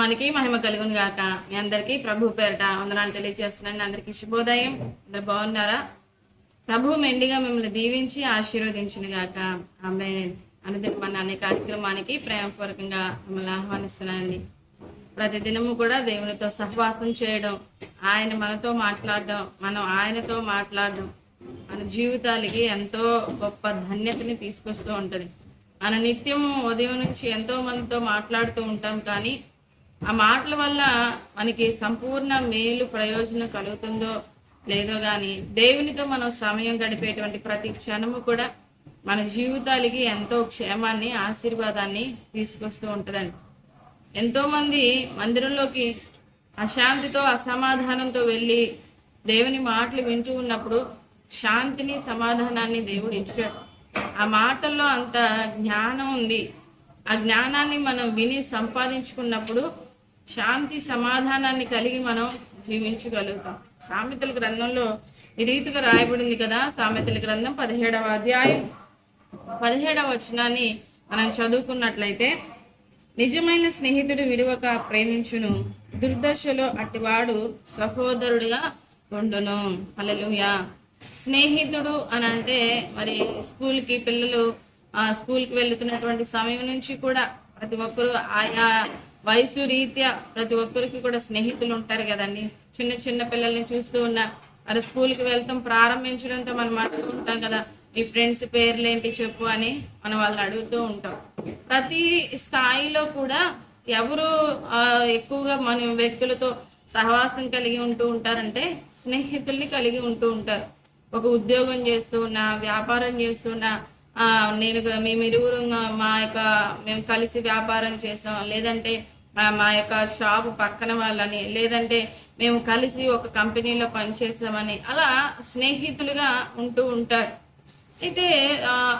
నామానికి మహిమ కలుగును గాక. మీ అందరికీ ప్రభు పేరట వందనాలు తెలియజేస్తున్నాను. అందరికీ శుభోదయం. అందరు బాగున్నారా? ప్రభు మెండిగా మిమ్మల్ని దీవించి ఆశీర్వదించును గాక. ఆమె మన అనే కార్యక్రమానికి ప్రేమపూర్వకంగా మిమ్మల్ని ఆహ్వానిస్తున్నానండి. ప్రతిదినము కూడా దేవునితో సహవాసం చేయడం ఆయన మనతో మాట్లాడడం మనం ఆయనతో మాట్లాడడం మన జీవితాలకి ఎంతో గొప్ప ధన్యతని తీసుకొస్తూ ఉంటుంది. మన నిత్యం ఉదయం నుంచి ఎంతో మందితో మాట్లాడుతూ ఉంటాం కానీ ఆ మాటల వల్ల మనకి సంపూర్ణ మేలు ప్రయోజనం కలుగుతుందో లేదో కానీ దేవునితో మనం సమయం గడిపేటువంటి ప్రతి క్షణము కూడా మన జీవితాలకి ఎంతో క్షేమాన్ని ఆశీర్వాదాన్ని తీసుకొస్తూ ఉంటుందండి. ఎంతోమంది మందిరంలోకి అశాంతితో అసమాధానంతో వెళ్ళి దేవుని మాటలు వింటూ ఉన్నప్పుడు శాంతిని సమాధానాన్ని దేవుడు ఇచ్చాడు. ఆ మాటల్లో అంత జ్ఞానం ఉంది. ఆ జ్ఞానాన్ని మనం విని సంపాదించుకున్నప్పుడు శాంతి సమాధానాన్ని కలిగి మనం జీవించగలుగుతాం. సామెతల గ్రంథంలో ఈ రీతిగా రాయబడింది కదా సామెతల గ్రంథం పదిహేడవ అధ్యాయం. పదిహేడవ వచనాన్ని మనం చదువుకున్నట్లయితే నిజమైన స్నేహితుడు విడువక ప్రేమించును దుర్దశలో అటివాడు సహోదరుడిగా ఉండును. అలలుయా స్నేహితుడు అని అంటే మరి స్కూల్కి పిల్లలు ఆ స్కూల్కి వెళ్తున్నటువంటి సమయం నుంచి కూడా ప్రతి ఒక్కరు ఆయా వయసు రీత్యా ప్రతి ఒక్కరికి కూడా స్నేహితులు ఉంటారు కదండి. చిన్న చిన్న పిల్లల్ని చూస్తూ ఉన్న మరి స్కూల్కి వెళ్తాం ప్రారంభించడంతో మనం మాట్లాడుకుంటాం కదా. మీ ఫ్రెండ్స్ పేర్లు ఏంటి చెప్పు అని మనం వాళ్ళని అడుగుతూ ఉంటాం. ప్రతి స్థాయిలో కూడా ఎవరు ఆ, ఎక్కువగా మన వ్యక్తులతో సహవాసం కలిగి ఉంటూ ఉంటారంటే స్నేహితుల్ని కలిగి ఉంటూ ఉంటారు. ఒక ఉద్యోగం చేస్తూ వ్యాపారం చేస్తున్నా నేను మేము ఇరువురు మా యొక్క మేము కలిసి వ్యాపారం చేసాం. లేదంటే మా యొక్క షాప్ పక్కన వాళ్ళని లేదంటే మేము కలిసి ఒక కంపెనీలో పనిచేసామని అలా స్నేహితులుగా ఉంటూ ఉంటారు. అయితే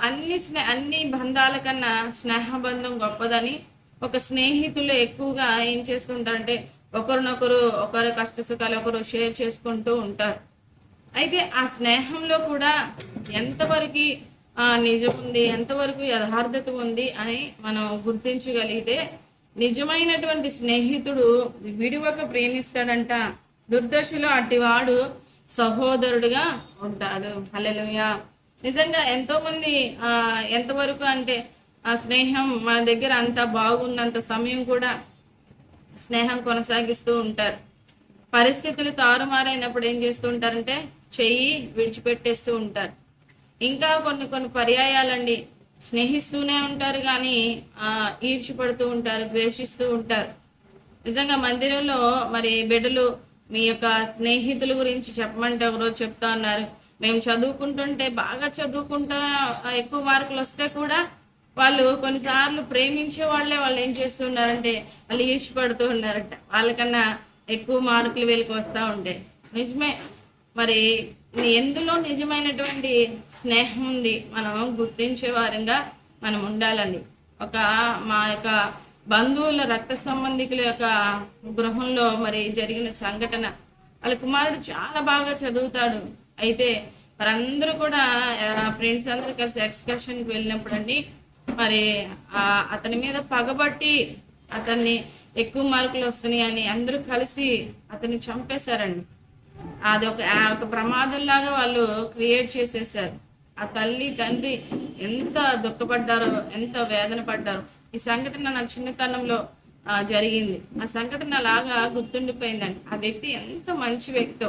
అన్ని స్నే అన్ని బంధాల కన్నా స్నేహబంధం గొప్పదని ఒక స్నేహితులు ఎక్కువగా ఏం చేస్తుంటారంటే ఒకరినొకరు ఒకరి కష్ట సుఖాలు ఒకరు షేర్ చేసుకుంటూ ఉంటారు. అయితే ఆ స్నేహంలో కూడా ఎంతవరకు నిజం ఉంది ఎంతవరకు యథార్థత ఉంది అని మనం గుర్తించగలిగితే నిజమైనటువంటి స్నేహితుడు విడివక ప్రేమిస్తాడంట. దుర్దశలో అట్టివాడు సహోదరుడుగా ఉంటాడు. హలెలుయా నిజంగా ఎంతో మంది ఆ, ఎంతవరకు అంటే ఆ స్నేహం మన దగ్గర అంత బాగున్నంత సమయం కూడా స్నేహం కొనసాగిస్తూ ఉంటారు. పరిస్థితులు తారుమారైనప్పుడు ఏం చేస్తూ ఉంటారంటే చెయ్యి విడిచిపెట్టేస్తూ ఉంటారు. ఇంకా కొన్ని కొన్ని పర్యాయాలండి. స్నేహిస్తూనే ఉంటారు కానీ ఆ, ఈడ్చిపడుతూ ఉంటారు ద్వేషిస్తూ ఉంటారు. నిజంగా మందిరంలో మరి బిడ్డలు మీ యొక్క స్నేహితుల గురించి చెప్పమంటే ఒకరోజు చెప్తా ఉన్నారు. మేము చదువుకుంటుంటే బాగా చదువుకుంటా ఎక్కువ మార్కులు వస్తే కూడా వాళ్ళు కొన్నిసార్లు ప్రేమించే వాళ్ళే వాళ్ళు ఏం చేస్తున్నారంటే వాళ్ళు ఈర్ష్యపడుతూ ఉన్నారంట. వాళ్ళకన్నా ఎక్కువ మార్కులు వీళ్ళకి వస్తూ ఉంటాయి. నిజమే. మరి ఎందులో నిజమైనటువంటి స్నేహం ఉంది మనం గుర్తించే వారంగా మనం ఉండాలండి. ఒక మా యొక్క బంధువుల రక్త సంబంధికుల యొక్క గృహంలో మరి జరిగిన సంఘటన వాళ్ళ కుమారుడు చాలా బాగా చదువుతాడు. అయితే వారందరూ కూడా ఫ్రెండ్స్ అందరూ కలిసి ఎక్స్కర్షన్కి వెళ్ళినప్పుడు అండి మరి ఆ అతని మీద పగబట్టి అతన్ని ఎక్కువ మార్కులు వస్తున్నాయి అని అందరూ కలిసి అతన్ని చంపేశారండి. అది ఒక ఆ ఒక ప్రమాదం లాగా వాళ్ళు క్రియేట్ చేసేసారు. ఆ తల్లి తండ్రి ఎంత దుఃఖపడ్డారో ఎంత వేదన పడ్డారో ఈ సంఘటన నా చిన్నతనంలో ఆ, జరిగింది. ఆ సంఘటన లాగా గుర్తుండిపోయిందండి. ఆ వ్యక్తి ఎంత మంచి వ్యక్తో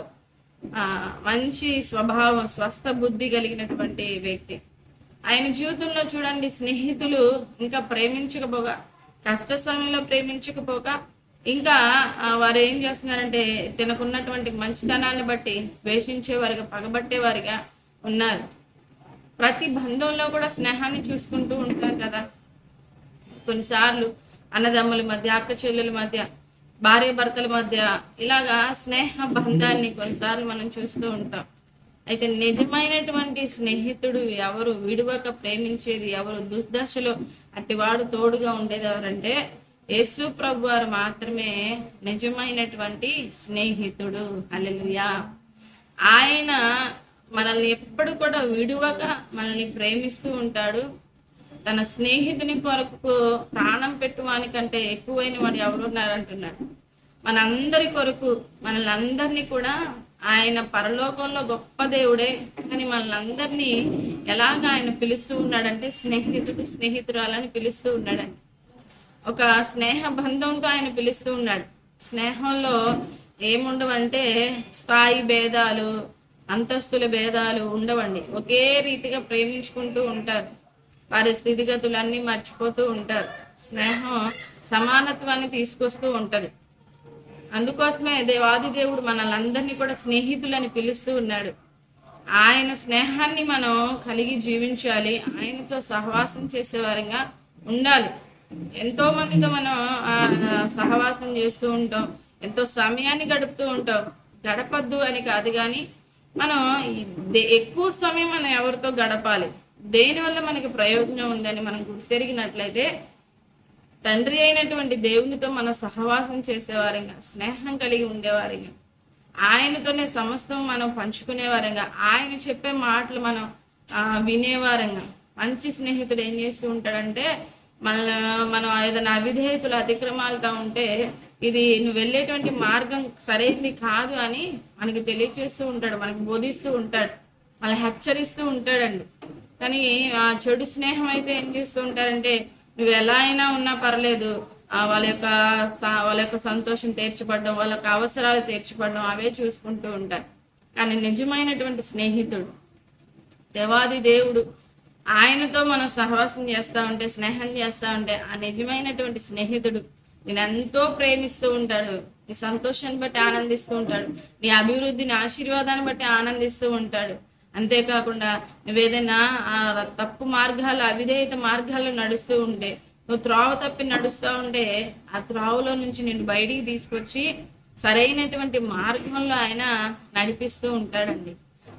ఆ, మంచి స్వభావం స్వస్థ బుద్ధి కలిగినటువంటి వ్యక్తి. ఆయన జీవితంలో చూడండి స్నేహితులు ఇంకా ప్రేమించకపోగా కష్ట సమయంలో ప్రేమించకపోగా ఇంకా వారు ఏం చేస్తున్నారంటే తినకున్నటువంటి మంచితనాన్ని బట్టి ద్వేషించేవారిగా పగబట్టేవారిగా ఉన్నారు. ప్రతి బంధంలో కూడా స్నేహాన్ని చూసుకుంటూ ఉంటాం కదా. కొన్నిసార్లు అన్నదమ్ముల మధ్య అక్క చెల్లెల మధ్య భార్య భర్తల మధ్య ఇలాగా స్నేహ బంధాన్ని కొన్నిసార్లు మనం చూస్తూ ఉంటాం. అయితే నిజమైనటువంటి స్నేహితుడు ఎవరు విడువక ప్రేమించేది ఎవరు దుర్దశలో అట్టివాడు తోడుగా ఉండేది ఎవరంటే యేసు ప్రభు వారు మాత్రమే నిజమైనటువంటి స్నేహితుడు. అలెలుయా ఆయన మనల్ని ఎప్పుడు కూడా విడువక మనల్ని ప్రేమిస్తూ ఉంటాడు. తన స్నేహితుని కొరకు ప్రాణం పెట్టువాని కంటే ఎక్కువైన వాడు ఎవరున్నారంటున్నాడు మనందరి కొరకు మనల్ని అందరినీ కూడా ఆయన పరలోకంలో గొప్ప దేవుడే. కానీ మనల్ని అందరినీ ఎలాగ ఆయన పిలుస్తూ ఉన్నాడంటే స్నేహితుడు స్నేహితురాలని పిలుస్తూ ఉన్నాడండి. ఒక స్నేహ బంధంతో ఆయన పిలుస్తూ ఉన్నాడు. స్నేహంలో ఏముండవంటే స్థాయి భేదాలు అంతస్తుల భేదాలు ఉండవండి. ఒకే రీతిగా ప్రేమించుకుంటూ ఉంటారు. వారి స్థితిగతులన్నీ మర్చిపోతూ ఉంటారు. స్నేహం సమానత్వాన్ని తీసుకొస్తూ ఉంటది. అందుకోసమే దేవాది దేవుడు మనల్ని అందరినీ కూడా స్నేహితులని పిలుస్తూ ఉన్నాడు. ఆయన స్నేహాన్ని మనం కలిగి జీవించాలి. ఆయనతో సహవాసం చేసేవారంగా ఉండాలి. ఎంతో మందితో మనం ఆ, సహవాసం చేస్తూ ఉంటాం ఎంతో సమయాన్ని గడుపుతూ ఉంటాం. గడపద్దు అని కాదు కానీ మనం ఎక్కువ సమయం మనం ఎవరితో గడపాలి? దేనివల్ల మనకి ప్రయోజనం ఉందని మనం గుర్తెరిగినట్లయితే తండ్రి అయినటువంటి దేవునితో మనం సహవాసం చేసేవారంగా స్నేహం కలిగి ఉండేవారంగా ఆయనతోనే సమస్తం మనం పంచుకునేవారంగా ఆయన చెప్పే మాటలు మనం ఆ, వినేవారంగా. మంచి స్నేహితుడు ఏం చేస్తూ ఉంటాడంటే మన మనం ఏదైనా అవిధేయతలు అతిక్రమాలుగా ఉంటే ఇది నువ్వు వెళ్ళేటువంటి మార్గం సరైనది కాదు అని మనకి తెలియచేస్తూ ఉంటాడు మనకి బోధిస్తూ ఉంటాడు మళ్ళీ హెచ్చరిస్తూ ఉంటాడండి. కానీ ఆ చెడు స్నేహం అయితే ఏం చేస్తూ ఉంటారంటే నువ్వు ఎలా అయినా ఉన్నా పర్లేదు ఆ వాళ్ళ యొక్క స- వాళ్ళ యొక్క సంతోషం తీర్చిపడడం వాళ్ళ యొక్క అవసరాలు తీర్చిపడడం అవే చూసుకుంటూ ఉంటారు. కానీ నిజమైనటువంటి స్నేహితుడు దేవాది దేవుడు ఆయనతో మనం సహవాసం చేస్తా ఉంటే స్నేహం చేస్తా ఉంటే ఆ నిజమైనటువంటి స్నేహితుడు నేను ఎంతో ప్రేమిస్తూ ఉంటాడు. నీ సంతోషాన్ని బట్టి ఆనందిస్తూ ఉంటాడు. నీ అభివృద్ధిని ఆశీర్వాదాన్ని బట్టి ఆనందిస్తూ ఉంటాడు. అంతేకాకుండా నువ్వేదైనా ఆ తప్పు మార్గాలు అవిధేయత మార్గాల్లో నడుస్తూ ఉంటే నువ్వు త్రోవ తప్పి నడుస్తూ ఉంటే ఆ త్రోవలో నుంచి నేను బయటికి తీసుకొచ్చి సరైనటువంటి మార్గంలో ఆయన నడిపిస్తూ ఉంటాడండి.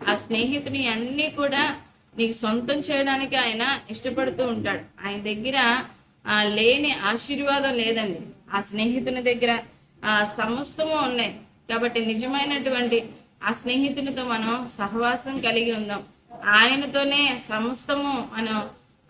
ఆ స్నేహితుని అన్నీ కూడా నీకు సొంతం చేయడానికి ఆయన ఇష్టపడుతూ ఉంటాడు. ఆయన దగ్గర ఆ, లేని ఆశీర్వాదం లేదండి. ఆ స్నేహితుని దగ్గర ఆ, సమస్తము ఉన్నాయి. కాబట్టి నిజమైనటువంటి ఆ స్నేహితునితో మనం సహవాసం కలిగి ఉందాం. ఆయనతోనే సమస్తము మనం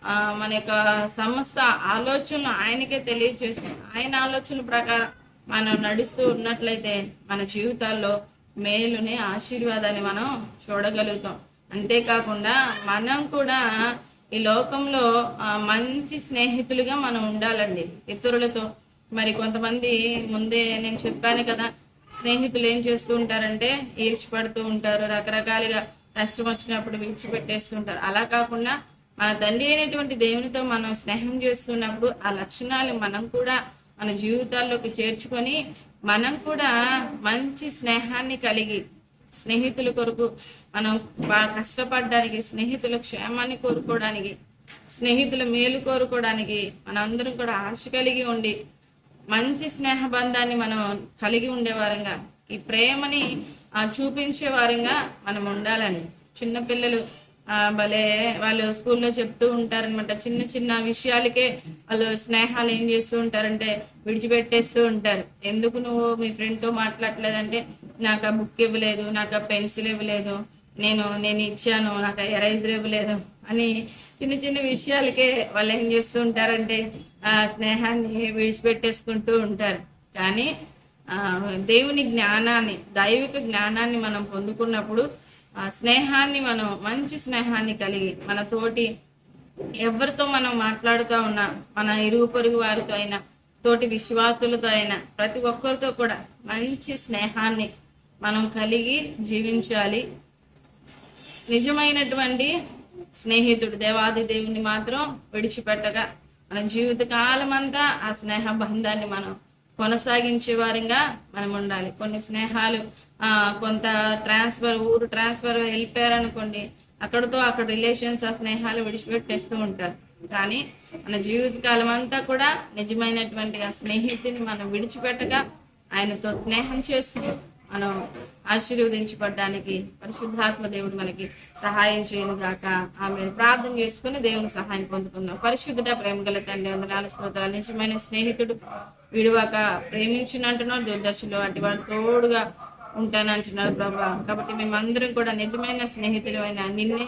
ఆ, మన యొక్క సమస్త ఆలోచనలు ఆయనకే తెలియజేస్తుంది ఆయన ఆలోచనల ప్రకారం మనం నడుస్తూ ఉన్నట్లయితే మన జీవితాల్లో మేలుని ఆశీర్వాదాన్ని మనం చూడగలుగుతాం. అంతేకాకుండా మనం కూడా ఈ లోకంలో మంచి స్నేహితులుగా మనం ఉండాలండి. ఇతరులతో. మరి కొంతమంది ముందే నేను చెప్పాను కదా స్నేహితులు ఏం చేస్తూ ఉంటారంటే ఈర్చిపడుతూ ఉంటారు రకరకాలుగా కష్టం వచ్చినప్పుడు విడిచిపెట్టేస్తుంటారు అలా కాకుండా మన తండ్రి అయినటువంటి దేవునితో మనం స్నేహం చేస్తున్నప్పుడు ఆ లక్షణాలు మనం కూడా మన జీవితాల్లోకి చేర్చుకొని మనం కూడా మంచి స్నేహాన్ని కలిగి స్నేహితుల కొరకు మనం బాగా కష్టపడడానికి స్నేహితుల క్షేమాన్ని కోరుకోవడానికి స్నేహితుల మేలు కోరుకోవడానికి మనందరం కూడా ఆశ కలిగి ఉండి మంచి స్నేహ బంధాన్ని మనం కలిగి ఉండేవారంగా ఈ ప్రేమని చూపించే వారంగా మనం ఉండాలండి. చిన్నపిల్లలు ఆ, భలే వాళ్ళు స్కూల్లో చెప్తూ ఉంటారనమాట చిన్న చిన్న విషయాలకే వాళ్ళు స్నేహాలు ఏం చేస్తూ ఉంటారంటే విడిచిపెట్టేస్తూ ఉంటారు. ఎందుకు నువ్వు మీ ఫ్రెండ్తో మాట్లాడలేదంటే నాకు ఆ బుక్ ఇవ్వలేదు నాకు ఆ పెన్సిల్ ఇవ్వలేదు నేను నేను ఇచ్చాను నాకు ఆ ఎరైజర్ ఇవ్వలేదు అని చిన్న చిన్న విషయాలకే వాళ్ళు ఏం చేస్తూ ఉంటారంటే ఆ స్నేహాన్ని విడిచిపెట్టేసుకుంటూ ఉంటారు. కానీ ఆ దేవుని జ్ఞానాన్ని దైవిక జ్ఞానాన్ని మనం పొందుకున్నప్పుడు ఆ స్నేహాన్ని మనం మంచి స్నేహాన్ని కలిగి మన తోటి ఎవరితో మనం మాట్లాడుతూ ఉన్నా మన ఇరుగు పొరుగు వారితో అయినా తోటి విశ్వాసులతో అయినా ప్రతి ఒక్కరితో కూడా మంచి స్నేహాన్ని మనం కలిగి జీవించాలి. నిజమైనటువంటి స్నేహితుడు దేవాది దేవుని మాత్రం విడిచిపెట్టగా మన జీవిత కాలం అంతా ఆ స్నేహ బంధాన్ని మనం కొనసాగించే వారంగా మనం ఉండాలి. కొన్ని స్నేహాలు ఆ కొంత ట్రాన్స్ఫర్ ఊరు ట్రాన్స్ఫర్ వెళ్ళిపోయారనుకోండి అక్కడతో అక్కడ రిలేషన్స్ ఆ స్నేహాలు విడిచిపెట్టేస్తూ ఉంటారు. కానీ మన జీవిత కాలం అంతా కూడా నిజమైనటువంటి ఆ స్నేహితుని మనం విడిచిపెట్టగా ఆయనతో స్నేహం చేస్తూ మనం ఆశీర్వదించబడ్డానికి పరిశుద్ధాత్మ దేవుడు మనకి సహాయం చేయను గాక. ఆమె ప్రార్థన చేసుకుని దేవుని సహాయం పొందుకుందాం. పరిశుద్ధుడ ప్రేమ గల తండ్రి వందనాల స్తోత్రాలు. నిజమైన స్నేహితుడు విడువాక ప్రేమించినంటున్నాడు. దుర్దశలో అటు వాడు తోడుగా ఉంటానంటున్నారు ప్రభా. కాబట్టి మేమందరం కూడా నిజమైన స్నేహితులు అయిన నిన్నే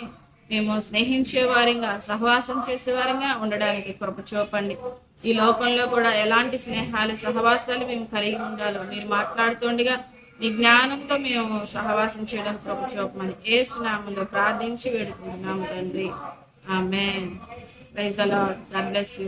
మేము స్నేహించే వారిగా సహవాసం చేసే వారిగా ఉండడానికి కృప చూపండి. ఈ లోకంలో కూడా ఎలాంటి స్నేహాలు సహవాసాలు మేము కలిగి ఉండాలో మీరు మాట్లాడుతుండగా నీ జ్ఞానంతో మేము సహవాసం చేయడానికి కృప చూపమని ఏ సునామంలో ప్రార్థించి వేడుకుంటున్నాము తండ్రి. ఆమె praise the lord God bless you